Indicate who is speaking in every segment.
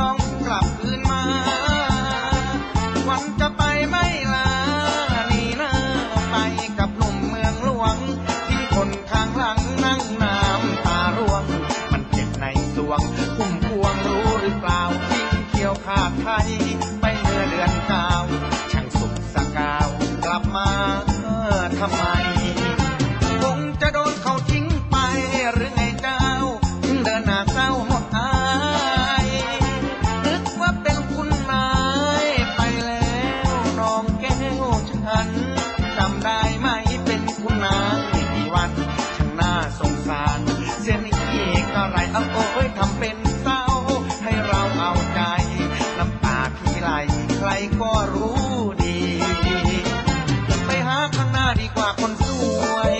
Speaker 1: ต้องกลับคืนมา วันจะไปไม่ลา นี่นะไปกับหมเมืองหลวง ที่คนข้างหลังนั่งน้ำตารวง มันเจ็บในสวงคุ้มพวงรู้หรือเปล่าทิ้งเกี่ยวขาดไทย ไปเมื่อเดือนก้าช่างสุขสกากลับมาทำไม ฉันจำได้ไหมเป็นคุณนางที่วันช่างน่าสงสารเสียนี่เอก็ไรเอาโอ้ยทำเป็นเศร้า ให้เราเอาใจ น้ำตาพี่ไหลใครก็รู้ดี ไปหาข้างหน้าดีกว่าคนสวย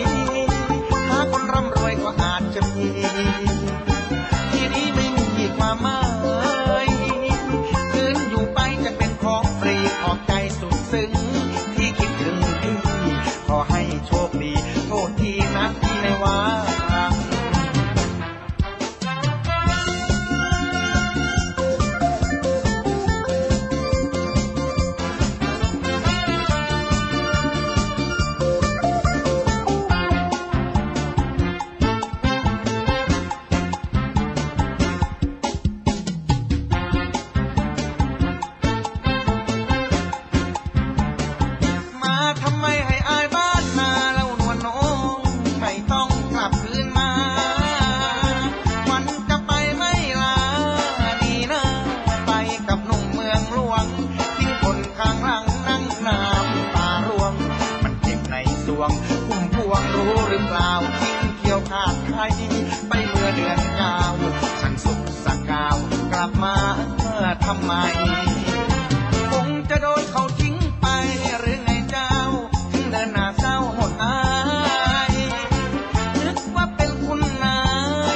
Speaker 1: หาคนร่ำรวยก็อาจจะมี mar. วงพุ่มพวงรู้หรือเปล่าทิ้งเกี่ยวขาดใครไปเมื่อเดือนเก้าฉันสุขสักกาวกลับมาเมื่อทำไม คงจะโดนเขาทิ้งไปหรือไงเจ้า ถึงเดินหน้าเศร้าหมดอายนึกว่าเป็นคุณนา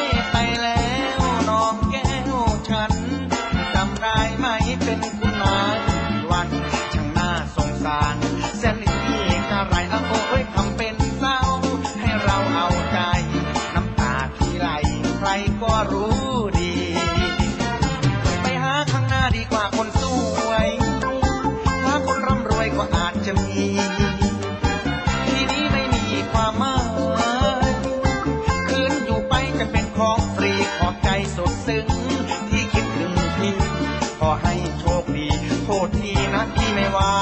Speaker 1: ยไปแล้วน้องแก้วฉันจำได้ไหมเป็นคุณ ใครก็รู้ดี ไปหาข้างหน้าดีกว่าคนสวยหาคนร่ำรวยก็อาจจะมี ที่นี้ไม่มีความหมายคืนอยู่ไปจะเป็นของฟรีขอบใจสุดซึ้งที่คิดถึงพี่ ขอให้โชคดี โทษทีนะที่ไม่มา